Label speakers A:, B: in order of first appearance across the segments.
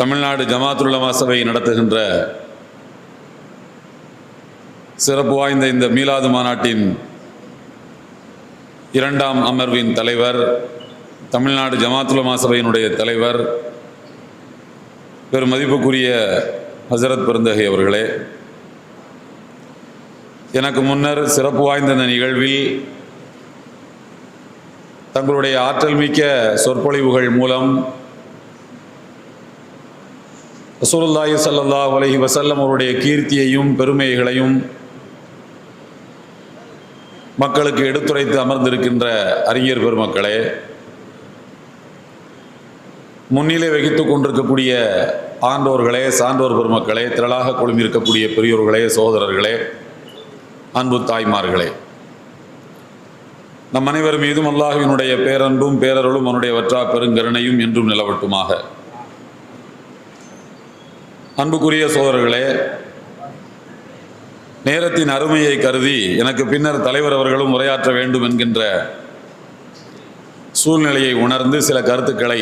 A: தமிழ்நாடு ஜமாத்துல்லமா சபை நடத்துகின்ற சிறப்பு வாய்ந்த இந்த மீலாது மாநாட்டின் இரண்டாம் அமர்வின் தலைவர் தமிழ்நாடு ஜமாத்துல்லமா சபையினுடைய தலைவர் பெரும் மதிப்புக்குரிய ஹசரத் பெருந்தகை அவர்களே. எனக்கு முன்னர் சிறப்பு வாய்ந்த இந்த நிகழ்வில் தங்களுடைய ஆற்றல் மிக்க சொற்பொழிவுகள் மூலம் ரசூலுல்லாஹி சல்லா அலஹி வசல்லம் அவருடைய கீர்த்தியையும் பெருமைகளையும் மக்களுக்கு எடுத்துரைத்து அமர்ந்திருக்கின்ற அறிஞர் பெருமக்களே முன்னிலை வகித்துக் கொண்டிருக்கக்கூடிய ஆண்டோர்களே சான்றோர் பெருமக்களே திரளாக குழுமியிருக்கக்கூடிய பெரியோர்களே சகோதரர்களே அன்பு தாய்மார்களே. நம் அனைவர் மீதும் அல்லாஹுவினுடைய பேரன்பும் பேரருளும் அவனுடைய வற்றா பெருங்கருணையும் என்றும் நிலவட்டுமாக. அன்புக்குரிய சோதரர்களே நேரத்தின் அருமையை கருதி எனக்கு பின்னர் தலைவர் அவர்களும் உரையாற்ற வேண்டும் என்கின்ற சூழ்நிலையை உணர்ந்து சில கருத்துக்களை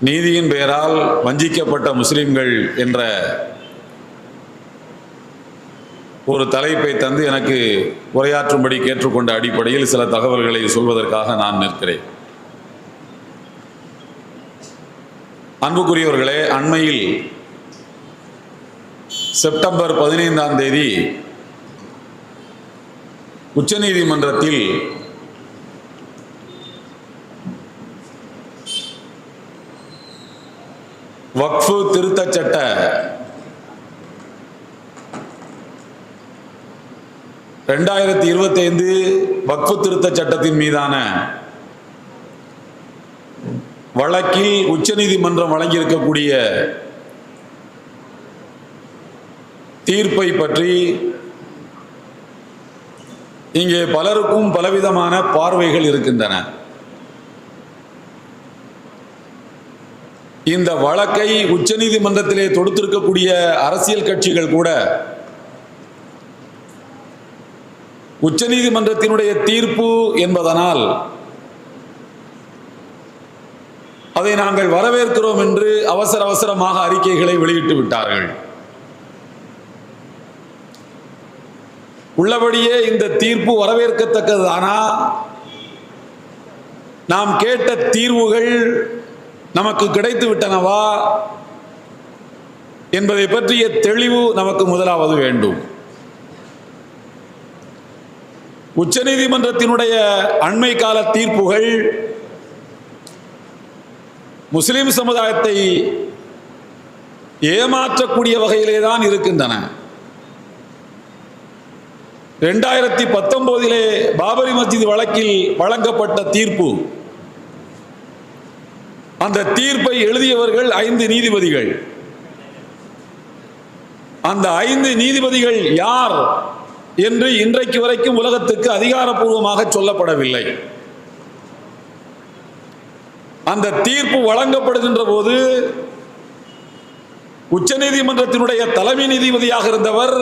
A: நீதியின் பெயரால் வஞ்சிக்கப்பட்ட முஸ்லிம்கள் என்ற ஒரு தலைப்பை தந்து எனக்கு உரையாற்றும்படி கேட்டுக்கொண்ட அடிப்படையில் சில தகவல்களை சொல்வதற்காக நான் நிற்கிறேன். அன்புக்குரியவர்களே அண்மையில் செப்டம்பர் பதினைந்தாம் தேதி உச்சநீதிமன்றத்தில் வக்ஃபு திருத்தச் சட்ட ரெண்டாயிரத்தி இருபத்தி ஐந்து வக்ஃபு திருத்த சட்டத்தின் மீதான வழக்கில் உச்சநீதிமன்றம் வழங்கியிருக்கக்கூடிய தீர்ப்பை பற்றி இங்கே பலருக்கும் பலவிதமான பார்வைகள் இருக்கின்றன. இந்த வழக்கை உச்சநீதிமன்றத்திலே தொடுத்திருக்கக்கூடிய அரசியல் கட்சிகள் கூட உச்சநீதிமன்றத்தினுடைய தீர்ப்பு என்பதனால் அதை நாங்கள் வரவேற்கிறோம் என்று அவசர அவசரமாக அறிக்கைகளை வெளியிட்டு விட்டார்கள். உள்ளபடியே இந்த தீர்ப்பு வரவேற்கத்தக்கதுதானா நாம் கேட்ட தீர்வுகள் நமக்கு கிடைத்து விட்டனவா என்பதை பற்றிய தெளிவு நமக்கு முதலாவது வேண்டும். உச்சநீதிமன்றத்தினுடைய அண்மை கால தீர்ப்புகள் முஸ்லிம் சமுதாயத்தை ஏமாற்றக்கூடிய வகையிலே தான் இருக்கின்றன. ரெண்டாயிரத்தி பத்தொன்பதிலே பாபரி மஸ்ஜித் வழக்கில் வழங்கப்பட்ட தீர்ப்பு. அந்த தீர்ப்பை எழுதியவர்கள் ஐந்து நீதிபதிகள். அந்த ஐந்து நீதிபதிகள் யார் என்று இன்றைக்கு வரைக்கும் உலகத்துக்கு அதிகாரப்பூர்வமாக சொல்லப்படவில்லை. அந்த தீர்ப்பு வழங்கப்படுகின்ற போது உச்சநீதிமன்றத்தினுடைய தலைமை நீதிபதியாக இருந்தவர்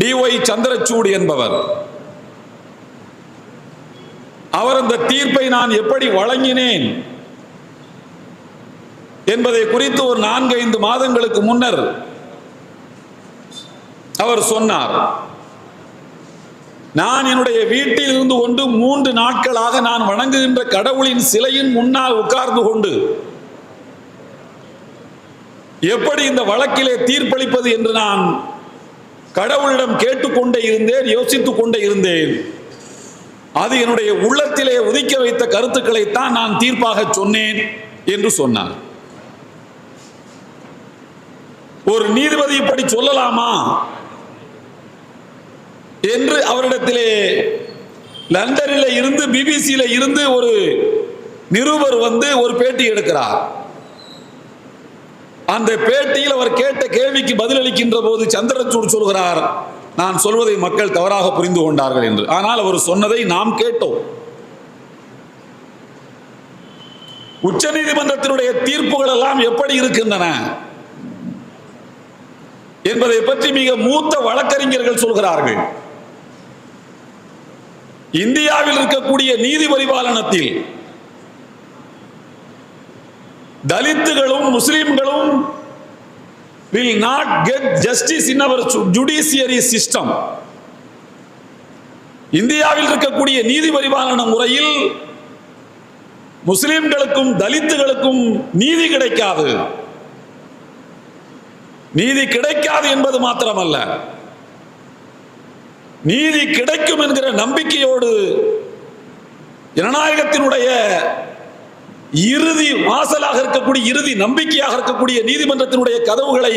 A: டி ஒய் சந்திரசூட் என்பவர். அவர் அந்த தீர்ப்பை நான் எப்படி வழங்கினேன் என்பதை குறித்து ஒரு நான்கு ஐந்து மாதங்களுக்கு முன்னர் அவர் சொன்னார். நான் என்னுடைய வீட்டில் இருந்து கொண்டு மூன்று நாட்களாக நான் வணங்குகின்ற கடவுளின் சிலையின் முன்னால் உட்கார்ந்து கொண்டு எப்படி இந்த வழக்கிலே தீர்ப்பளிப்பது என்று நான் கடவுளிடம் கேட்டுக்கொண்டே இருந்தேன் யோசித்துக் கொண்டே இருந்தேன். அது என்னுடைய உள்ளத்திலே உதிக்க வைத்த கருத்துக்களைத்தான் நான் தீர்ப்பாக சொன்னேன் என்று சொன்னார். ஒரு நீதிபதி இப்படி சொல்லலாமா? என்று அவரிடத்திலே லண்டனில் இருந்து பிபிசியில இருந்து ஒரு நிருபர் வந்து ஒரு பேட்டி எடுக்கிறார். அந்த பேட்டியில் அவர் கேட்ட கேள்விக்கு பதிலளிக்கின்ற போது சந்திரசூட் சொல்கிறார் நான் சொல்வதை மக்கள் தவறாக புரிந்து கொண்டார்கள் என்று. ஆனால் அவர் சொன்னதை நாம் கேட்டோம். உச்சநீதிமன்றத்தினுடைய தீர்ப்புகள் எல்லாம் எப்படி இருக்கின்றன என்பதை பற்றி மிக மூத்த வழக்கறிஞர்கள் சொல்கிறார்கள். இந்தியாவில் இருக்கக்கூடிய நீதி பரிபாலனத்தில் தலித்துகளும் முஸ்லிம்களும் will not get justice in our judiciary system இந்தியாவில் இருக்கக்கூடிய நீதி பரிபாலன முறையில் முஸ்லிம்களுக்கும் தலித்துகளுக்கும் நீதி கிடைக்காது. நீதி கிடைக்காது என்பது மாத்திரமல்ல. நீதி கிடைக்கும் என்கிற நம்பிக்கையோடு ஜனநாயகத்தினுடைய இறுதி வாசலாக இருக்கக்கூடிய இறுதி நம்பிக்கையாக இருக்கக்கூடிய நீதிமன்றத்தினுடைய கதவுகளை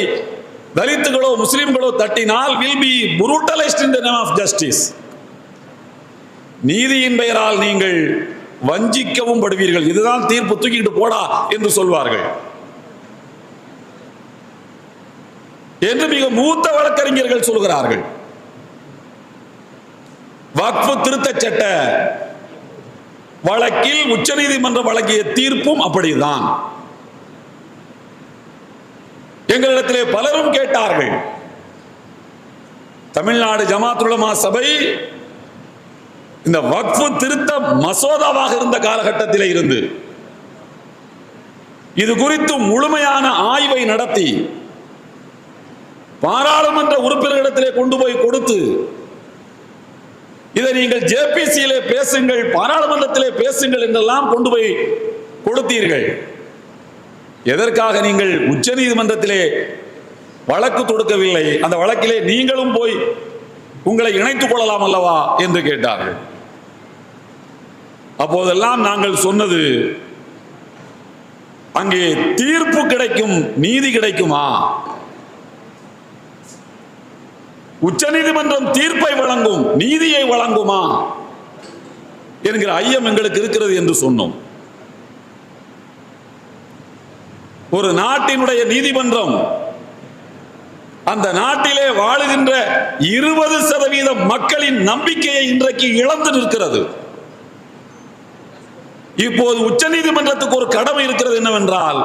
A: தலித்துகளோ முஸ்லிம்களோ தட்டினால் will be brutalised in the name of justice நீதியின் பெயரால் நீங்கள் வஞ்சிக்கவும் படுவீர்கள். இதுதான் தீர்ப்பு. தூக்கிட்டு போடா என்று சொல்வார்கள். என்று மிக மூத்த வழக்கறிஞர்கள் சொல்கிறார்கள். வாக்பு திருத்த சட்ட வழக்கில் உச்சநீதிமன்றம் வழங்கிய தீர்ப்பும் அப்படிதான். எங்களிடத்திலே பலரும் கேட்டார்கள். தமிழ்நாடு ஜமாத்துலமா சபை இந்த வக்ஃபு திருத்த மசோதாவாக இருந்த காலகட்டத்தில் இருந்து இது குறித்து முழுமையான ஆய்வை நடத்தி பாராளுமன்ற உறுப்பினர்களிடத்திலே கொண்டு போய் கொடுத்து இதை நீங்கள் ஜேபிசியிலே பேசுங்கள் பாராளுமன்றத்திலே பேசுங்கள் என்றெல்லாம் கொண்டு போய் கொடுத்தீர்கள். எதற்காக நீங்கள் உச்ச நீதிமன்றத்திலே வழக்கு தொடுக்கவில்லை? அந்த வழக்கிலே நீங்களும் போய் உங்களை இணைத்துக் கொள்ளலாம் அல்லவா என்று கேட்டார்கள். அப்போதெல்லாம் நாங்கள் சொன்னது அங்கே தீர்ப்பு கிடைக்கும் நீதி கிடைக்குமா? உச்சநீதிமன்றம் தீர்ப்பை வழங்கும் நீதியை வழங்குமா? என்கிற ஐயம் எங்களுக்கு இருக்கிறது என்று சொன்னோம். ஒரு நாட்டினுடைய நீதிமன்றம் அந்த நாட்டிலே வாழுகின்ற இருபது சதவீத மக்களின் நம்பிக்கையை இன்றைக்கு இழந்து நிற்கிறது. இப்போது உச்ச நீதிமன்றத்துக்கு ஒரு கடமை இருக்கிறது என்னவென்றால்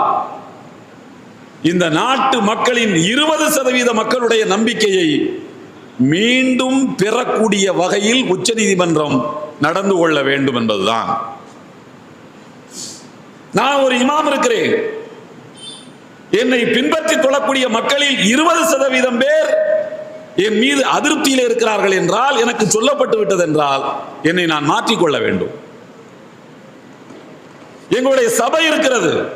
A: இந்த நாட்டு மக்களின் இருபது சதவீத மக்களுடைய நம்பிக்கையை மீண்டும் பெறக்கூடிய வகையில் உச்சநீதிமன்றம் நடந்து கொள்ள வேண்டும் என்பதுதான். நான் ஒரு இமாம் இருக்கிறேன். என்னை பின்பற்றி கொள்ளக்கூடிய மக்களில் இருபது சதவீதம் பேர் என் மீது அதிருப்தியில் இருக்கிறார்கள் என்றால் எனக்கு சொல்லப்பட்டு விட்டது என்றால் என்னை நான் மாற்றிக்கொள்ள வேண்டும். எங்களுடைய சபை இருக்கிறது.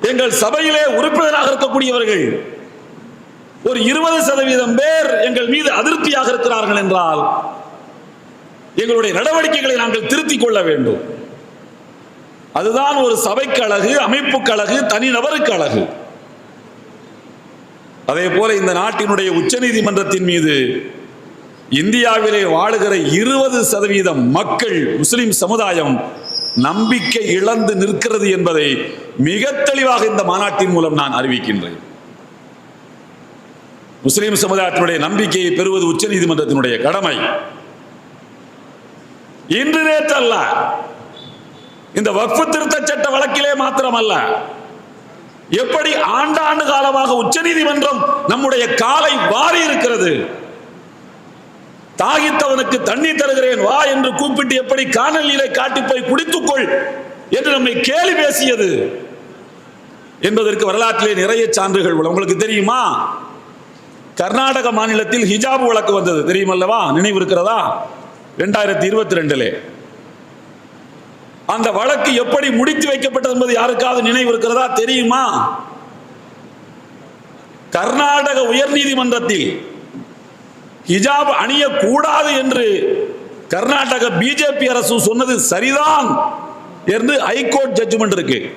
A: எங்கள் சபையிலே உறுப்பினராக இருக்கக்கூடியவர்கள் ஒரு இருபது சதவீதம் பேர் எங்கள் மீது அதிருப்தியாக இருக்கிறார்கள் என்றால் எங்களுடைய நடவடிக்கைகளை நாங்கள் திருத்திக் கொள்ள வேண்டும். அதுதான் ஒரு சபைக்கு அழகு அமைப்புக்கு அழகு தனிநபருக்கு அழகு அதே போல இந்த நாட்டினுடைய உச்சநீதிமன்றத்தின் மீது இந்தியாவிலே வாழுகிற இருபது சதவீதம் மக்கள் முஸ்லிம் சமுதாயம் நம்பிக்கை இழந்து நிற்கிறது என்பதை மிக தெளிவாக இந்த மாநாட்டின் மூலம் நான் அறிவிக்கின்றேன். முஸ்லீம் சமுதாயத்தினுடைய நம்பிக்கையை பெறுவது உச்சநீதிமன்றத்தினுடைய கடமை. இன்று நேற்றல்ல இந்த வக்ஃபு திருத்த சட்ட வழக்கிலே மாத்திரமல்ல எப்படி ஆண்டாண்டு காலமாக உச்ச நீதிமன்றம் நம்முடைய காலை வாரி இருக்கிறது? தாகித்தவனுக்கு தண்ணீர் தருகிறேன் வா என்று கூப்பிட்டு எப்படி காணல் நீரை காட்டி போய் குடித்துக்கொள் என்று நம்மை கேலி பேசியது? என்பதற்கு வரலாற்றிலே நிறைய சான்றுகள் உங்களுக்கு தெரியுமா? கர்நாடக மாநிலத்தில் ஹிஜாப் வழக்கு வந்தது. தெரியுமல்லவா? நினைவு இருக்கிறதா ரெண்டாயிரத்தி இருபத்தி ரெண்டுல. அந்த வழக்கு எப்படி முடித்து வைக்கப்பட்டது என்பது யாருக்காவது நினைவு இருக்கிறதா தெரியுமா? கர்நாடக உயர்நீதிமன்றத்தில் ஹிஜாப் அணியக்கூடாது என்று கர்நாடக பிஜேபி அரசு சொன்னது சரிதான் என்று ஹைகோர்ட் ஜட்ஜ்மெண்ட் இருக்கு.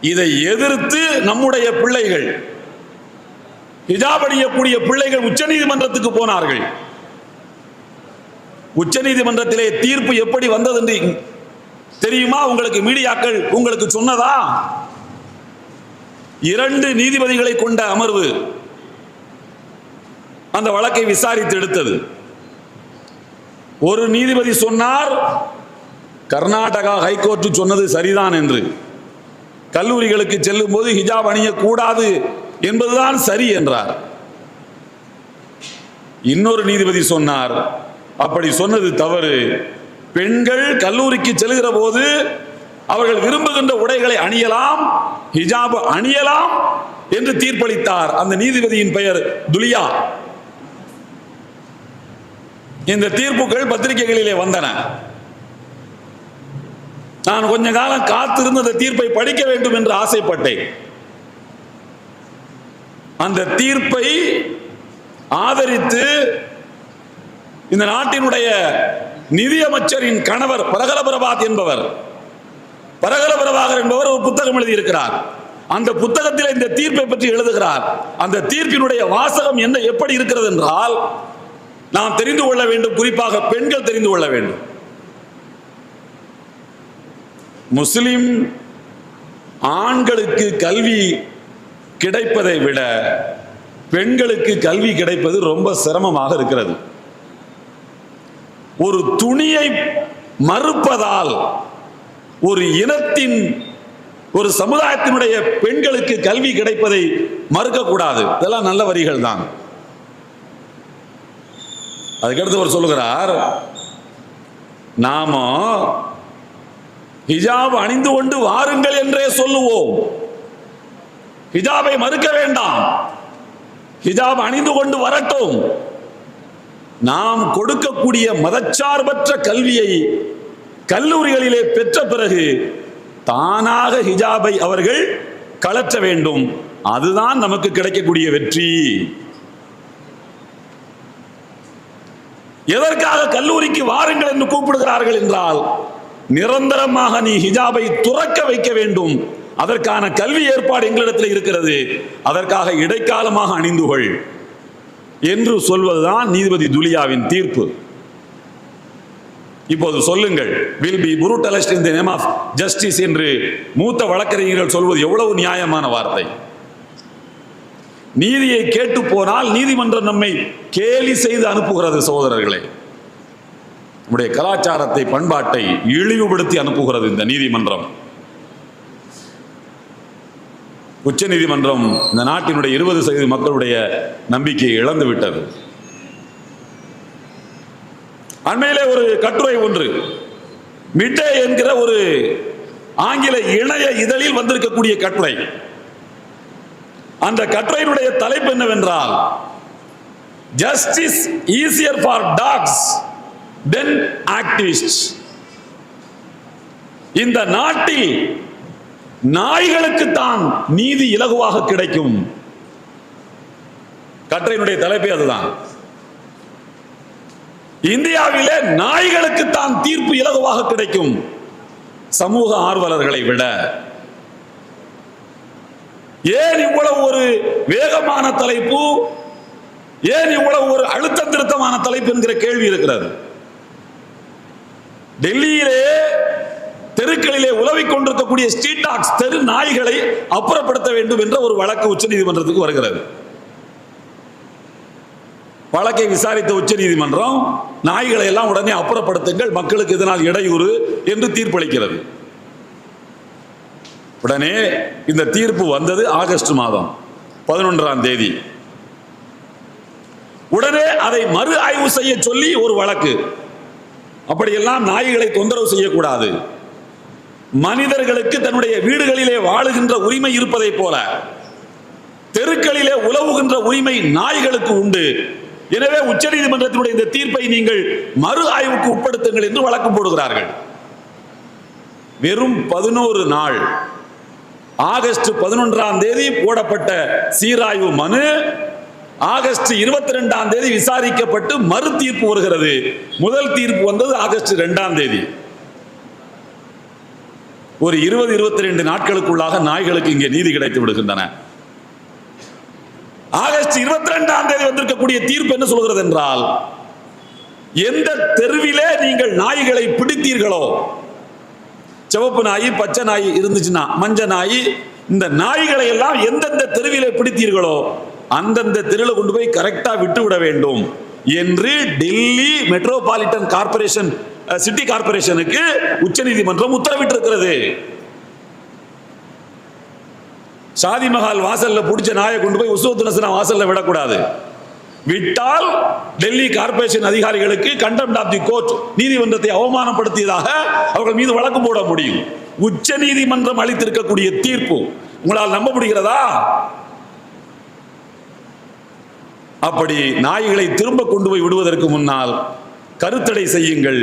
A: இதை எதிர்த்து நம்முடைய பிள்ளைகள் ஹிஜாப் அணியக்கூடிய பிள்ளைகள் உச்சநீதிமன்றத்துக்கு போனார்கள். உச்சநீதிமன்றத்திலே தீர்ப்பு எப்படி வந்தது என்று தெரியுமா? உங்களுக்கு மீடியாக்கள் உங்களுக்கு சொன்னதா? இரண்டு நீதிபதிகளை கொண்ட அமர்வு அந்த வழக்கை விசாரித்து எடுத்தது. ஒரு நீதிபதி சொன்னார் கர்நாடகா ஹைகோர்ட் சொன்னது சரிதான் என்று. கல்லூரிகளுக்கு செல்லும் போது ஹிஜாப் அணியக்கூடாது என்பதுதான் சரி என்றார். இன்னொரு நீதிபதி சொன்னார் அப்படி சொன்னது தவறு. பெண்கள் கல்லூரிக்கு செல்கிற போது அவர்கள் விரும்புகின்ற உடைகளை அணியலாம் ஹிஜாப் அணியலாம் என்று தீர்ப்பளித்தார். அந்த நீதிபதியின் பெயர் துலியா. இந்த தீர்ப்புகள் பத்திரிகைகளிலே வந்தன. நான் கொஞ்ச காலம் காத்திருந்து அந்த தீர்ப்பை படிக்க வேண்டும் என்று ஆசைப்பட்டேன். அந்த தீர்ப்பை ஆதரித்து இந்த நாட்டினுடைய நிதியமைச்சரின் கணவர் பரகல பிரபாத் என்பவர் பரகல பிரபாகர் என்பவர் ஒரு புத்தகம் எழுதியிருக்கிறார். அந்த புத்தகத்தில் இந்த தீர்ப்பை பற்றி எழுதுகிறார். அந்த தீர்ப்பினுடைய வாசகம் என்ன எப்படி இருக்கிறது என்றால் நாம் தெரிந்து கொள்ள வேண்டும் குறிப்பாக பெண்கள் தெரிந்து கொள்ள வேண்டும். முஸ்லிம் ஆண்களுக்கு கல்வி கிடைப்பதை விட பெண்களுக்கு கல்வி கிடைப்பது ரொம்ப சிரமமாக இருக்கிறது. ஒரு துணியை மறுப்பதால் ஒரு இனத்தின் ஒரு சமுதாயத்தினுடைய பெண்களுக்கு கல்வி கிடைப்பதை மறுக்கக்கூடாது. இதெல்லாம் நல்ல வரிகள் தான். அதுக்கடுத்து அவர் சொல்லுகிறார் நாம ஹிஜாப் அணிந்து கொண்டு வாருங்கள் என்றே சொல்லுவோம். ஹிஜாபை மறுக்க வேண்டாம். ஹிஜாப் அணிந்து கொண்டு வரட்டும். நாம் கொடுக்கக்கூடிய மதச்சார்பற்ற கல்வியை கல்லூரிகளிலே பெற்ற பிறகு தானாக ஹிஜாபை அவர்கள் கலற்ற வேண்டும். அதுதான் நமக்கு கிடைக்கக்கூடிய வெற்றி. எதற்காக கல்லூரிக்கு வாருங்கள் என்று கூப்பிடுகிறார்கள் என்றால் நிரந்தரமாக நீ ஹிஜாபை துறக்க வைக்க வேண்டும். அதற்கான கல்வி ஏற்பாடு எங்களிடத்தில் இருக்கிறது. அதற்காக இடைக்காலமாக அணிந்து கொள் என்று சொல்வதுதான் நீதிபதி துலியாவின் தீர்ப்பு. இப்போது சொல்லுங்கள் will be brutalised in the name of justice என்று மூத்த வழக்கறிஞர்கள் சொல்வது எவ்வளவு நியாயமான வார்த்தை. நீதியை கேட்டு போனால் நீதிமன்றம் நம்மை கேலி செய்து அனுப்புகிறது சகோதரர்களே. நம்முடைய கலாச்சாரத்தை பண்பாட்டை இழிவுபடுத்தி அனுப்புகிறது இந்த நீதிமன்றம். உச்ச நீதிமன்றம் இந்த நாட்டினுடைய இருபது சதவீத மக்களுடைய நம்பிக்கையை இழந்து விட்டது. அண்மையிலே ஒரு கட்டுரை ஒன்று மிட்டே என்கிற ஒரு ஆங்கில இணைய இதழில் வந்திருக்கக்கூடிய கட்டுரை. அந்த கட்டுரையினுடைய தலைப்பு என்னவென்றால் justice easier for dogs than activist இந்த நாட்டில் நாய்களுக்கு தான் நீதி இலகுவாக கிடைக்கும். கட்டுரையினுடைய தலைப்பே அதுதான். இந்தியாவிலே நாய்களுக்கு தான் தீர்ப்பு இலகுவாக கிடைக்கும். சமூக ஆர்வலர்களை விட. ஏன் இவ்வளவு ஒரு வேகமான தலைப்பு? ஏன் இவ்வளவு ஒரு அழுத்தம் திருத்தமான தலைப்பு என்கிற கேள்வி இருக்கிறது. டெல்லியிலே தெருக்களிலே உலவிக் கொண்டிருக்கக்கூடிய ஸ்ட்ரீட் டாக்ஸ் தெரு நாய்களை அப்புறப்படுத்த வேண்டும் என்ற ஒரு வழக்கு உச்சநீதிமன்றத்துக்கு வருகிறது. வழக்கை விசாரித்த உச்சநீதிமன்றம் நாய்களை எல்லாம் உடனே அப்புறப்படுத்துங்கள் மக்களுக்கு இதனால் இடையூறு என்று தீர்ப்பளிக்கிறது. உடனே இந்த தீர்ப்பு வந்தது ஆகஸ்ட் மாதம் பதினொன்றாம் தேதி. உடனே அதை மறு ஆய்வு செய்ய சொல்லி ஒரு வழக்கு. அப்படியெல்லாம் நாய்களை தொந்தரவு செய்யக்கூடாது. மனிதர்களுக்கு தன்னுடைய வீடுகளிலே வாழுகின்ற உரிமை இருப்பதைப் போல தெருக்களிலே உலவுகின்ற உரிமை நாய்களுக்கு உண்டு. எனவே உச்சநீதிமன்றத்தினுடைய இந்த தீர்ப்பை நீங்கள் மறு ஆய்வுக்கு உட்படுத்துங்கள் என்று வழக்கு போடுகிறார்கள். வெறும் பதினோரு நாள் ஆகஸ்ட் பதினொன்றாம் தேதி போடப்பட்ட சீராய்வு மனு ஆகஸ்ட் இருபத்தி ரெண்டாம் தேதி விசாரிக்கப்பட்டு மறு தீர்ப்பு வருகிறது. முதல் தீர்ப்பு வந்தது ஆகஸ்ட் ரெண்டாம் தேதி. ஒரு இருபது இருபத்தி ரெண்டு நாட்களுக்குள்ளாக நாய்களுக்கு இங்கே நீதி கிடைத்து விடுகின்றன. ஆகஸ்ட் இருபத்தி ரெண்டாம் தேதி வந்திருக்கக்கூடிய தீர்ப்பு என்ன சொல்கிறது என்றால் எந்த தெருவிலே நீங்கள் நாய்களை பிடித்தீர்களோ சிவப்பு நாய் பச்சை நாய் இருந்துச்சுன்னா மஞ்ச நாய் இந்த நாய்களை எல்லாம் எந்தெந்த தெருவிலே பிடித்தீர்களோ அந்தந்த தெருவில் கொண்டு போய் கரெக்டா விட்டு விட வேண்டும் என்று டெல்லி மெட்ரோபாலிட்டன் கார்பரேஷன் சிட்டி கார்பரேஷனுக்கு உச்சநீதிமன்றம் உத்தரவிட்டிருக்கிறது. ஷாதி மஹால் வாசல்ல பிடிச்ச நாயை கொண்டு போய் உசுவத்துனசனா வாசல்ல விடக்கூடாது. விட்டால் டெல்லி கார்ப்பரேஷன் அதிகாரிகளுக்கு கண்டம் ஆஃப் தி கோர்ட் நீதிமன்றத்தை அவமானப்படுத்தியதாக அவர்கள் மீது வழக்கு போட முடியும். உச்ச நீதிமன்றம் அளித்திருக்கக்கூடிய தீர்ப்பு உங்களால் நம்ப முடிகிறதா? அப்படி நாய்களை திரும்ப கொண்டு போய் விடுவதற்கு முன்னால் கருத்தடை செய்யுங்கள்.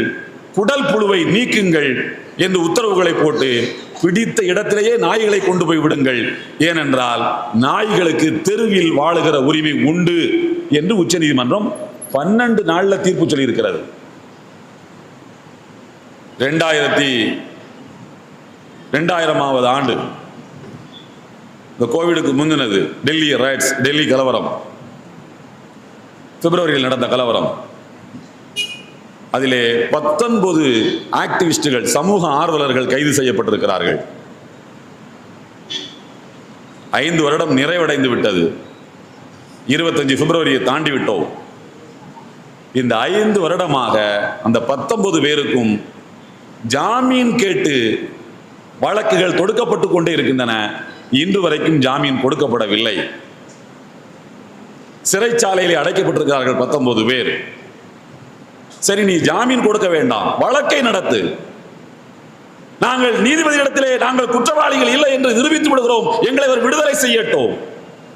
A: குடல் புழுவை நீக்குங்கள் என்று உத்தரவுகளை போட்டு பிடித்த இடத்திலேயே நாய்களை கொண்டு போய் விடுங்கள். ஏனென்றால் நாய்களுக்கு தெருவில் வாழுகிற உரிமை உண்டு என்று உச்சநீதிமன்றம் பன்னெண்டு நாளில் தீர்ப்பு சொல்லியிருக்கிறது. ரெண்டாயிரத்தி ரெண்டாயிரமாவது ஆண்டு இந்த கோவிடுக்கு முந்தினது டெல்லி ரைட்ஸ் டெல்லி கலவரம். பிப்ரவரியில் நடந்த கலவரம். அதிலே பத்தொன்பது ஆக்டிவிஸ்டுகள் சமூக ஆர்வலர்கள் கைது செய்யப்பட்டிருக்கிறார்கள். ஐந்து வருடம் நிறைவடைந்து விட்டது. இருபத்தஞ்சு பிப்ரவரியை தாண்டி விட்டோம். இந்த ஐந்து வருடமாக அந்த பத்தொன்பது பேருக்கும் ஜாமீன் கேட்டு வழக்குகள் தொடுக்கப்பட்டு கொண்டே இருக்கின்றன. இன்று வரைக்கும் ஜாமீன் கொடுக்கப்படவில்லை. சிறைச்சாலையில் அடைக்கப்பட்டிருக்கிறார்கள் பத்தொன்பது பேர். சரி நீ ஜாமீன் கொடுக்க வேண்டாம். வழக்கை நடத்து. நாங்கள் நீதிபதியிடத்திலே நாங்கள் குற்றவாளிகள் இல்லை என்று நிரூபித்து விடுகிறோம். எங்களை அவர் விடுதலை செய்யட்டும்.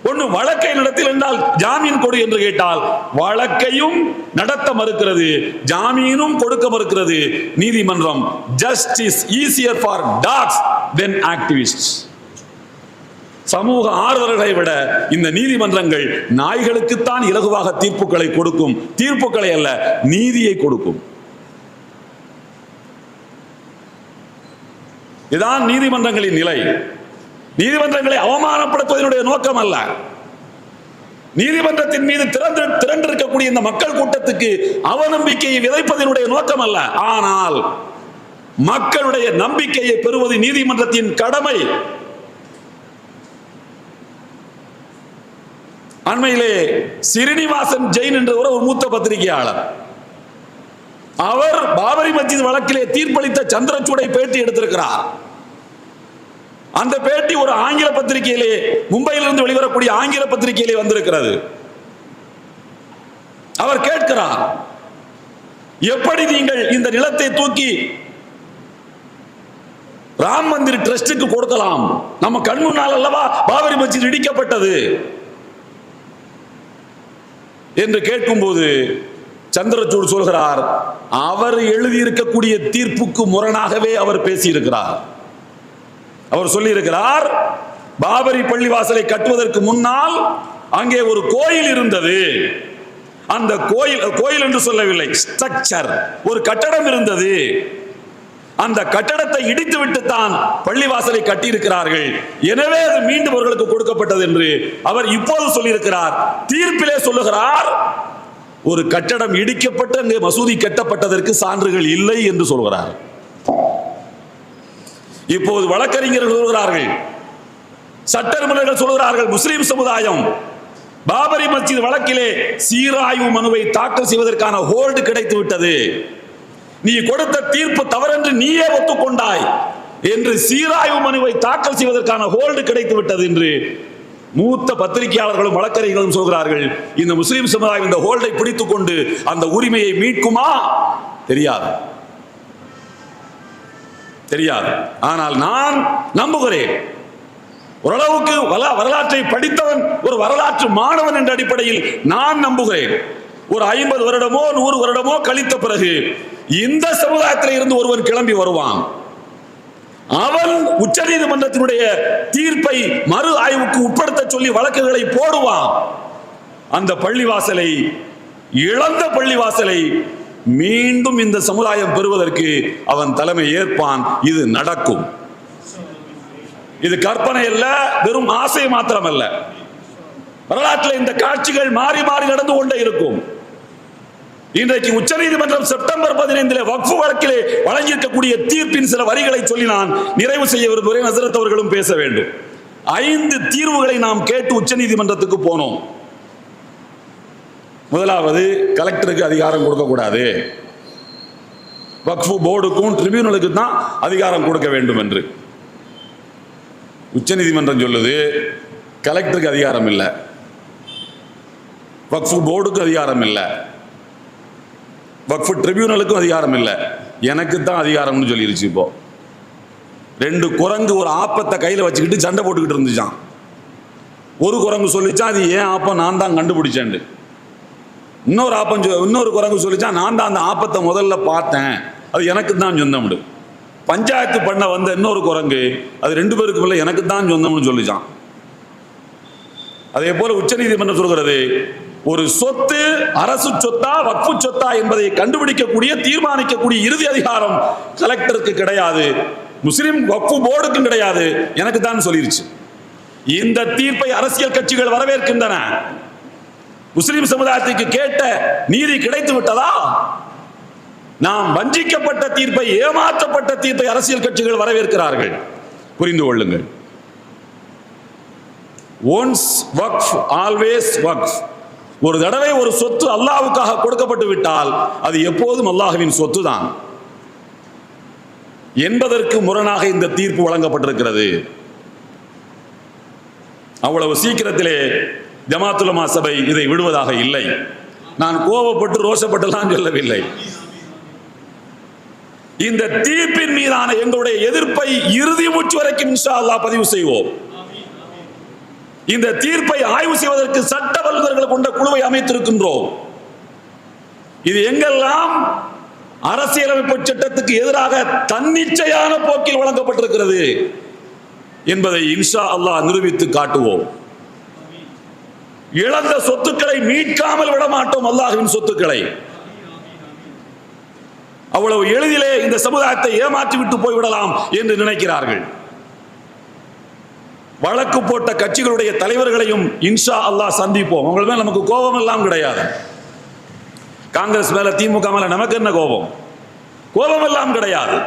A: ஒன்று வழக்கை நடத்தில் என்றால் ஜாமீன் கொடு என்று கேட்டால் வழக்கையும் நடத்த மறுக்கிறது ஜாமீனும் கொடுக்க மறுக்கிறது. நீதிமன்றம் justice easier for dogs than activist சமூக ஆர்வலர்களை விட இந்த நீதிமன்றங்கள் நாய்களுக்குத்தான் இலகுவாக தீர்ப்புகளை கொடுக்கும். தீர்ப்புகளை அல்ல நீதியை கொடுக்கும். இதுதான் நீதிமன்றங்களின் நிலை. நீதிமன்றங்களை அவமானப்படுத்துவதனுடைய நோக்கம் அல்ல. நீதிமன்றத்தின் மீது திறந்து திரண்டிருக்கக்கூடிய இந்த மக்கள் கூட்டத்துக்கு அவநம்பிக்கையை விதைப்பதனுடைய நோக்கம் அல்ல. ஆனால் மக்களுடைய நம்பிக்கையை பெறுவது நீதிமன்றத்தின் கடமை. அண்மையிலே சிறினிவாசன் ஜெயின் என்ற ஒரு மூத்த பத்திரிகையாளர். அவர் பாபரி மஸ்ஜித் வழக்கிலே தீர்ப்பளித்த சந்திரசூடை பேட்டி எடுத்திருக்கிறார். அந்த பேட்டி ஒரு ஆங்கில பத்திரிகையிலே மும்பையிலிருந்து வெளிவரக்கூடிய ஆங்கில பத்திரிகையிலே வந்திருக்கிறது. அவர் கேட்கிறார் எப்படி நீங்கள் இந்த நிலத்தை தூக்கி ராம் மந்திர் டிரஸ்டுக்கு கொடுக்கலாம்? நம்ம கண் முன்னால் அல்லவா பாபரி மஸ்ஜித் இடிக்கப்பட்டது? என்று கேட்கும்போது சந்திரசூட் சொல்கிறார் அவர் எழுதியிருக்கக்கூடிய தீர்ப்புக்கு முரணாகவே அவர் பேசியிருக்கிறார். அவர் சொல்லியிருக்கிறார் பாபரி பள்ளிவாசலை கட்டுவதற்கு முன்னால் அங்கே ஒரு கோயில் இருந்தது. அந்த கோயில் கோயில் என்று சொல்லவில்லை ஸ்ட்ரக்சர் ஒரு கட்டடம் இருந்தது. அந்த கட்டடத்தை இடித்து விட்டுத்தான் பள்ளிவாசலை கட்டியிருக்கிறார்கள். எனவே அது மீண்டும் அவர்களுக்கு கொடுக்கப்பட்டது என்று அவர் இப்போது சொல்லியிருக்கிறார். தீர்ப்பிலே சொல்லுகிறார் ஒரு கட்டடம் இடிக்கப்பட்டு அங்கே மசூதி கட்டப்பட்டதற்கு சான்றுகள் இல்லை என்று சொல்கிறார். இப்போது வழக்கறிஞர்கள் சொல்கிறார்கள் சட்ட சொல்கிறார்கள் முஸ்லிம் சமுதாயம் பாபரி மஸ்ஜித் வழக்கிலே சீராய்வு மனுவை தாக்கல் செய்வதற்கான ஹோல்டு கிடைத்து விட்டது நீ கொடுத்த தீர்ப்பு தவறென்று நீயே ஒத்துக்கொண்டாய் என்று சீராய்வு மனுவை தாக்கல் செய்வதற்கான ஹோல்டு கிடைத்து விட்டது என்று மூத்த பத்திரிகையாளர்களும் வழக்கறிஞர்களும் சொல்கிறார்கள். இந்த முஸ்லிம் சமுதாயம் இந்த ஹோல்டை பிடித்துக் கொண்டு அந்த உரிமையை மீட்குமா? தெரியாது. தெரியாது. ஆனால் நான் நம்புகிறேன். ஓரளவுக்கு வல- வரலாற்றை படித்தவன் ஒரு வரலாற்று மாணவன் என்ற அடிப்படையில் நான் நம்புகிறேன். ஒரு ஐம்பது வருடமோ நூறு வருடமோ கழித்த பிறகு இந்த சமுதாயத்தில் இருந்து ஒருவன் கிளம்பி வருவான். அவன் உச்சநீதிமன்றத்தினுடைய தீர்ப்பை மறு ஆய்வுக்கு உட்படுத்த சொல்லி வழக்குகளை போடுவான். அந்த பள்ளிவாசலை இழந்த பள்ளிவாசலை மீண்டும் இந்த சமுதாயம் பெறுவதற்கு அவன் தலைமை ஏற்பான். இது நடக்கும். இது கற்பனை அல்ல வெறும் ஆசை மாத்திரமல்ல. வரலாற்றில் இந்த காட்சிகள் மாறி மாறி நடந்து கொண்டே இருக்கும். இன்றைக்கு உச்சநீதிமன்றம் செப்டம்பர் பதினைந்தில் வக்ஃபு வழக்கிலே வழங்கியிருக்கக்கூடிய தீர்ப்பின் சில வரிகளை சொல்லி நான் நிறைவு செய்ய விரும்புகிறேன். ஹசரத் அவர்களும் பேச வேண்டும். ஐந்து தீர்வுகளை நாம் கேட்டு உச்ச நீதிமன்றத்துக்கு போனோம். முதலாவது கலெக்டருக்கு அதிகாரம் கொடுக்கக்கூடாது வக்ஃபு போர்டுக்கும் ட்ரிபியூனலுக்கு தான் அதிகாரம் கொடுக்க வேண்டும் என்று. உச்ச நீதிமன்றம் சொல்லுது கலெக்டருக்கு அதிகாரம் இல்லை. வக்ஃபு போர்டுக்கு அதிகாரம் இல்லை. வக்ஃபு ட்ரிபியூனலுக்கும் அதிகாரம் இல்லை. எனக்கு தான் அதிகாரம்னு சொல்லிருச்சு இப்போ. ரெண்டு குரங்கு ஒரு ஆப்பத்தை கையில் வச்சுக்கிட்டு சண்டை போட்டுக்கிட்டு இருந்துச்சான் ஒரு குரங்கு சொல்லிச்சான் அது ஏன் ஆப்பம் நான் தான் கண்டுபிடிச்சேன் இன்னொரு ஆப்பம் இன்னொரு குரங்கு சொல்லிச்சான் நான் தான் அந்த ஆப்பத்தை முதல்ல பார்த்தேன். அது எனக்கு தான் சொந்தம்னு பஞ்சாயத்து பண்ண வந்த இன்னொரு குரங்கு அது ரெண்டு பேருக்கு இல்லை எனக்கு தான் சொந்தம்னு சொல்லிச்சான் அதே போல உச்சநீதிமன்றம் சொல்கிறது ஒரு சொத்து அரசு சொத்தா வக்ஃபு சொத்தா என்பதை கண்டுபிடிக்கக்கூடிய தீர்மானிக்கக்கூடிய இறுதி அதிகாரம் கலெக்டருக்கு கிடையாது. முஸ்லிம் வக்ஃபு போர்டுக்கும் கிடையாது. எனக்கு தான் சொல்லிருச்சு. இந்த தீர்ப்பை அரசியல் கட்சிகள் வரவேற்கின்றன. முஸ்லிம் சமுதாயத்துக்கு கேட்ட நீதி கிடைத்து விட்டதா? நாம் வஞ்சிக்கப்பட்ட தீர்ப்பை ஏமாற்றப்பட்ட தீர்ப்பை அரசியல் கட்சிகள் வரவேற்கிறார்கள். புரிந்து கொள்ளுங்கள். Once waqf always waqf. ஒரு தடவை ஒரு சொத்து அல்லாஹ்வுக்காக கொடுக்கப்பட்டு விட்டால் அது எப்போதும் அல்லாஹுவின் சொத்து தான் என்பதற்கு முரணாக இந்த தீர்ப்பு வழங்கப்பட்டிருக்கிறது. அவ்வளவு சீக்கிரத்திலே ஜமாத்துலமா சபை இதை விடுவதாக இல்லை. நான் கோபப்பட்டு ரோஷப்பட்டெல்லாம் சொல்லவில்லை. இந்த தீர்ப்பின் மீதான எங்களுடைய எதிர்ப்பை இறுதி மூச்சு வரைக்கும் இன்ஷா அல்லாஹ் பதிவு செய்வோம். இந்த தீர்ப்பை ஆய்வு செய்வதற்கு சட்ட வல்லுநர்கள் கொண்ட குழுவை அமைத்திருக்கின்றோம். இது எங்கெல்லாம் அரசியலமைப்பு சட்டத்துக்கு எதிராக தன்னிச்சையான போக்கில் வழங்கப்பட்டிருக்கிறது என்பதை இன்ஷா அல்லாஹ் நிரூபித்து காட்டுவோம். இழந்த சொத்துக்களை மீட்காமல் விட மாட்டோம் சொத்துக்களை. அவ்வளவு எளிதிலே இந்த சமுதாயத்தை ஏமாற்றி விட்டு போய்விடலாம் என்று நினைக்கிறார்கள். வழக்கு போட்ட கட்சிகளுடைய தலைவர்களையும் இன்ஷா அல்லாஹ் சந்திப்போம். அவங்க மேல நமக்கு கோபம் எல்லாம் கிடையாது. காங்கிரஸ் மேல திமுக மேல நமக்கு என்ன கோபம்? கோபம் எல்லாம் கிடையாது.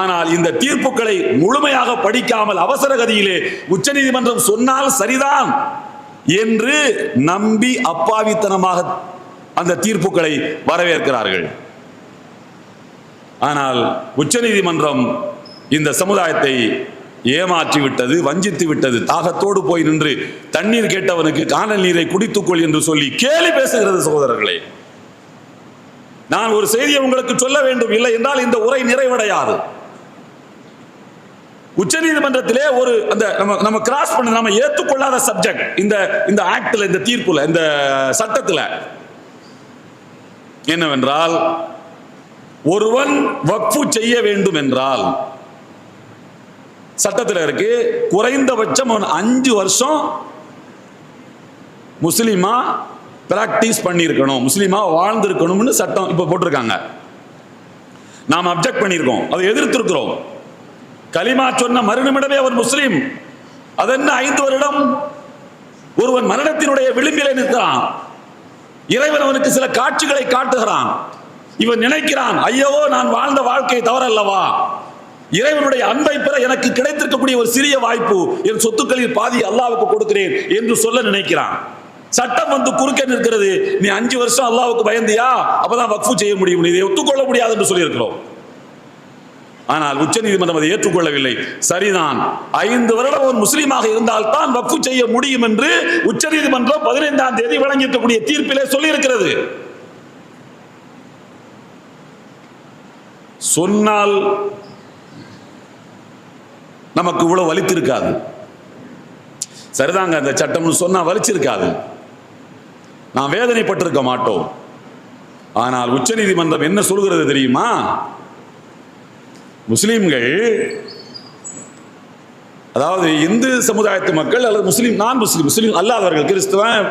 A: ஆனால் இந்த தீர்ப்புகளை முழுமையாக படிக்காமல் அவசர கதியிலே உச்ச நீதிமன்றம் சொன்னால் சரிதான் என்று நம்பி அப்பாவித்தனமாக அந்த தீர்ப்புகளை வரவேற்கிறார்கள். ஆனால் உச்ச நீதிமன்றம் இந்த சமுதாயத்தை ஏமாற்றி விட்டது வஞ்சித்து விட்டது தாகத்தோடு போய் நின்று தண்ணீர் கேட்டவனுக்கு காணல் நீரை குடித்துக்கொள் என்று சொல்லி கேலி பேசுகிறது சகோதரர்களே. நான் ஒரு செய்தியை உங்களுக்கு சொல்ல வேண்டும். இல்லை என்றால் இந்த உரை நிறைவடையாது. உச்சநீதிமன்றத்திலே ஒரு அந்த நம்ம நம்ம கிராஸ் பண்ண நம்ம ஏற்றுக்கொள்ளாத சப்ஜெக்ட் இந்த இந்த ஆக்டில் இந்த தீர்ப்புல இந்த சட்டத்தில். என்னவென்றால் ஒருவன் வக்ஃபு செய்ய வேண்டும் என்றால் சட்டத்தில் இருக்கு குறைந்தபட்சம் அவன் அஞ்சு வருஷம் முஸ்லீமா பிராக்டிஸ் பண்ணியிருக்கணும் முஸ்லீமா வாழ்ந்திருக்கணும்னு சட்டம் இப்போ போட்டிருக்காங்க. நாம் அப்ஜெக்ட் பண்ணியிருக்கோம் அதை எதிர்த்திருக்கிறோம். கலிமா சொன்ன மறுநிமிடமே அவர் முஸ்லீம். அது என்ன ஐந்து வருடம்? ஒருவன் மரணத்தினுடைய விளிம்பிலே நிற்கிறான். இறைவன் அவனுக்கு சில காட்சிகளை காட்டுகிறான். இவன் நினைக்கிறான் ஐயோ நான் வாழ்ந்த வாழ்க்கை தவறல்லவா? இறைவனுடைய அன்பை பெற எனக்கு கிடைத்திருக்கக்கூடிய ஒரு சிறிய வாய்ப்பு என் சொத்துக்களில் பாதி அல்லாவுக்கு கொடுக்கிறேன் என்று சொல்ல நினைக்கிறான். சட்டம் வந்து குறுக்கே நிற்கிறது. நீ அஞ்சு வருஷம் அல்லாவுக்கு பயந்தியா? அப்பதான் வக்ஃபு செய்ய முடியும். இதை ஒத்துக்கொள்ள முடியாது என்று சொல்லியிருக்கிறோம். ஆனால் உச்சநீதிமன்றம் அதை ஏற்றுக்கொள்ளவில்லை. சரிதான். ஐந்து வருடம் ஒரு முஸ்லீமாக இருந்தால் தான் வக்ஃபு செய்ய முடியும் என்று உச்சநீதிமன்றம் பதினைந்தாம் தேதி வழங்கியிருக்கக்கூடிய தீர்ப்பிலே சொல்லியிருக்கிறது. சொன்னால் நமக்கு இவ்வளவு வலித்திருக்காது. சரிதாங்க அந்த சட்டம்னு சொன்னா வலிச்சிருக்காது. நான் வேதனைப்பட்டிருக்க மாட்டோம். ஆனால் உச்ச நீதிமன்றம் என்ன சொல்கிறது தெரியுமா? முஸ்லீம்கள் அதாவது இந்து சமுதாயத்து மக்கள் அல்லது முஸ்லீம் நான் முஸ்லீம் முஸ்லீம் அல்லாதவர்கள் கிறிஸ்துவன்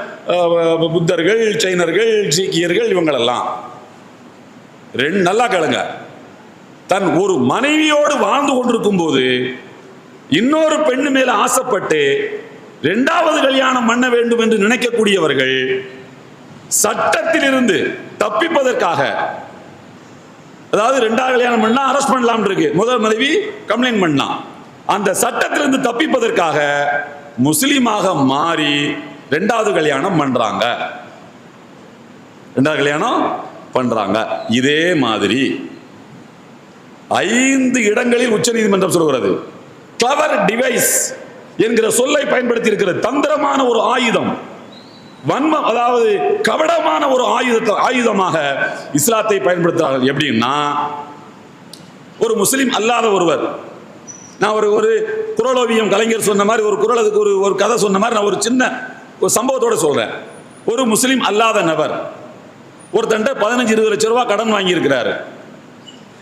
A: புத்தர்கள் சைனர்கள் சீக்கியர்கள் இவங்களெல்லாம். ரெண்டு நல்லா கேளுங்க. தன் ஒரு மனைவியோடு வாழ்ந்து கொண்டிருக்கும் போது இன்னொரு பெண்ணு மேல ஆசைப்பட்டு இரண்டாவது கல்யாணம் பண்ண வேண்டும் என்று நினைக்கக்கூடியவர்கள் சட்டத்திலிருந்து தப்பிப்பதற்காக அதாவது ரெண்டாவது கல்யாணம் பண்ணா அரெஸ்ட் பண்ணலாம் இருக்கு. முதல் மனைவி கம்ப்ளைண்ட் பண்ணலாம் அந்த சட்டத்திலிருந்து தப்பிப்பதற்காக முஸ்லீமாக மாறி ரெண்டாவது கல்யாணம் பண்றாங்க. ரெண்டாவது கல்யாணம் பண்றாங்க. இதே மாதிரி ஐந்து இடங்களில் உச்சநீதிமன்றம் சொல்கிறது கிளவர் டிவைஸ் என்கிற சொல்லை பயன்படுத்தி இருக்கிறது தந்திரமான ஒரு ஆயுதம். வன்மம் அதாவது கவடமான ஒரு ஆயுதத்தை ஆயுதமாக இஸ்லாத்தை பயன்படுத்துகிறார்கள். எப்படின்னா ஒரு முஸ்லீம் அல்லாத ஒருவர். நான் ஒரு ஒரு குரலோவியம் கலைஞர் சொன்ன மாதிரி ஒரு குரல் அதுக்கு ஒரு ஒரு கதை சொன்ன மாதிரி நான் ஒரு சின்ன ஒரு சம்பவத்தோடு சொல்கிறேன் ஒரு முஸ்லீம் அல்லாத நபர் ஒருத்தன்ட்ட பதினஞ்சு இருபது லட்ச ரூபா கடன் வாங்கியிருக்கிறாரு.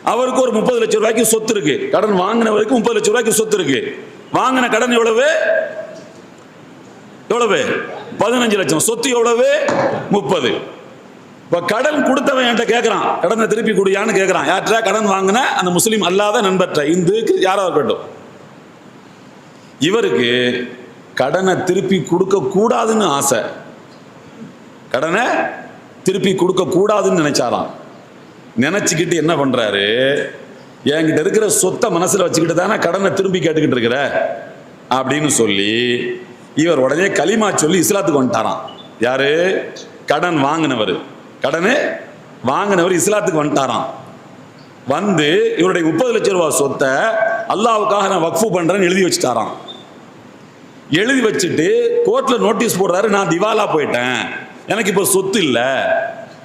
A: அவருக்கு ஒரு முப்பது லட்சம் ரூபாய்க்கு சொத்து இருக்கு. கடன் வாங்கினவருக்கு முப்பது லட்சம் ரூபாய்க்கு சொத்து இருக்கு. வாங்கின கடன் எவ்வளவு? எவ்வளவு? பதினஞ்சு லட்சம். சொத்து எவ்வளவு? முப்பது. இப்ப கடன் கொடுத்தவன் என்கிட்ட கேட்கறான் கடனை திருப்பி குடியான்னு கேட்கறான் யார்கிட்ட கடன் வாங்கின? அந்த முஸ்லீம் அல்லாத நண்பர்கிட்ட. இந்துக்கு யாராவது இருக்கட்டும். இவருக்கு கடனை திருப்பி கொடுக்க கூடாதுன்னு ஆசை. கடனை திருப்பி கொடுக்க கூடாதுன்னு நினைச்சாராம். நினச்சிக்கிட்டு என்ன பண்ணுறாரு என்கிட்ட இருக்கிற சொத்தை மனசில் வச்சுக்கிட்டு தானே கடனை திரும்பி கேட்டுக்கிட்டு இருக்கிற? அப்படின்னு சொல்லி இவர் உடனே களிமா சொல்லி இஸ்லாத்துக்கு வந்துட்டாராம். யாரு? கடன் வாங்கினவர். கடனு வாங்கினவர் இஸ்லாத்துக்கு வந்துட்டாராம். வந்து இவருடைய முப்பது லட்சம் ரூபாய் சொத்தை அல்லாவுக்காக நான் வக்ஃபு பண்ணுறேன்னு எழுதி வச்சுட்டாராம். எழுதி வச்சுட்டு கோர்ட்டில் நோட்டீஸ் போடுறாரு நான் திவாலா போயிட்டேன். எனக்கு இப்போ சொத்து இல்லை.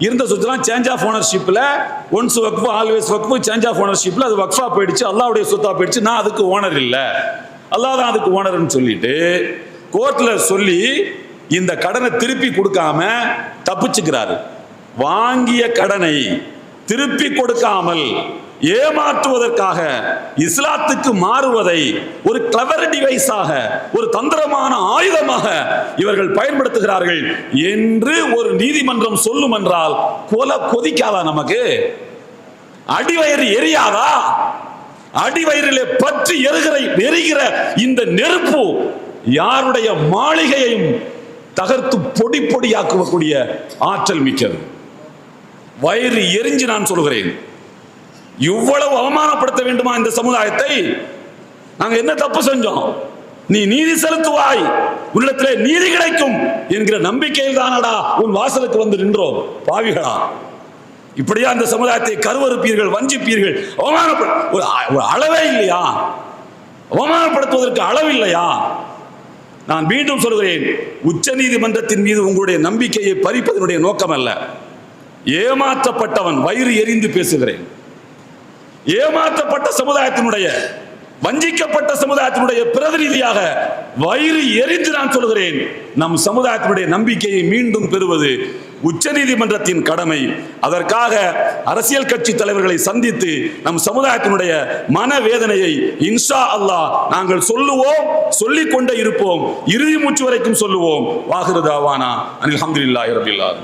A: இருந்த சொத்துலாம் change of ஓனர்ஷிப்பில் once waqf always waqf change of ஓனர்ஷிப்பில் அது வக்ஃபா போயிடுச்சு அல்லாவுடைய சொத்தாக போயிடுச்சு. நான் அதுக்கு ஓனர் இல்லை. அல்லா தான் அதுக்கு ஓனர்னு சொல்லிட்டு கோர்ட்டில் சொல்லி இந்த கடனை திருப்பி கொடுக்காம தப்பிச்சுக்கிறாரு. வாங்கிய கடனை திருப்பி கொடுக்காமல் ஏமாற்றுவதற்காக இஸ்லாத்துக்கு மாறுவதை ஒரு கிளவர் டிவைஸாக ஒரு தந்திரமான ஆயுதமாக இவர்கள் பயன்படுத்துகிறார்கள் என்று ஒரு நீதிமன்றம் சொல்லும் என்றால் கொலை கொதிக்காதா நமக்கு? அடிவயிறு எரியாதா? அடிவயிறிலே பற்றி எருகிற எரிகிற இந்த நெருப்பு யாருடைய மாளிகையையும் தகர்த்து பொடி பொடியாக்கக்கூடிய ஆற்றல் மிக்கது. வயிறு எரிஞ்சு நான் சொல்கிறேன் இவ்வளவு அவமானப்படுத்த வேண்டுமா இந்த சமுதாயத்தை? நாங்க என்ன தப்பு செஞ்சோம்? நீ நீதி செலுத்துவாய். உள்ளத்திலே நீதி கிடைக்கும் என்கிற நம்பிக்கையில் தானடா உன் வாசலுக்கு வந்து நின்றோம். பாவிகளா இப்படியா அந்த சமுதாயத்தை கருவறுப்பீர்கள் வஞ்சிப்பீர்கள்? அவமானப்பட ஒரு ஒரு அளவே இல்லையா? அவமானப்படுத்துவதற்கு அளவு இல்லையா நான் மீண்டும் சொல்கிறேன் உச்ச நீதிமன்றத்தின் மீது உங்களுடைய நம்பிக்கையை பறிப்பதனுடைய நோக்கம் அல்ல ஏமாற்றப்பட்டவன் வயிறு எரிந்து பேசுகிறேன். ஏமாற்றப்பட்ட சமுதாயத்தினுடைய வஞ்சிக்கப்பட்ட சமுதாயத்தினுடைய பிரதிநிதியாக வயிறு எரிந்து நான் சொல்கிறேன். நம் சமுதாயத்தினுடைய நம்பிக்கையை மீண்டும் பெறுவது உச்சநீதிமன்றத்தின் கடமை. அதற்காக அரசியல் கட்சி தலைவர்களை சந்தித்து நம் சமுதாயத்தினுடைய மனவேதனையை இன்ஷா அல்லாஹ் நாங்கள் சொல்லுவோம் சொல்லிக் கொண்டே இருப்போம். இறுதி மூச்சு வரைக்கும் சொல்லுவோம். வாகிருதாவானா அனில் அஹமதுல்லாஹி ரபில்லாஹ்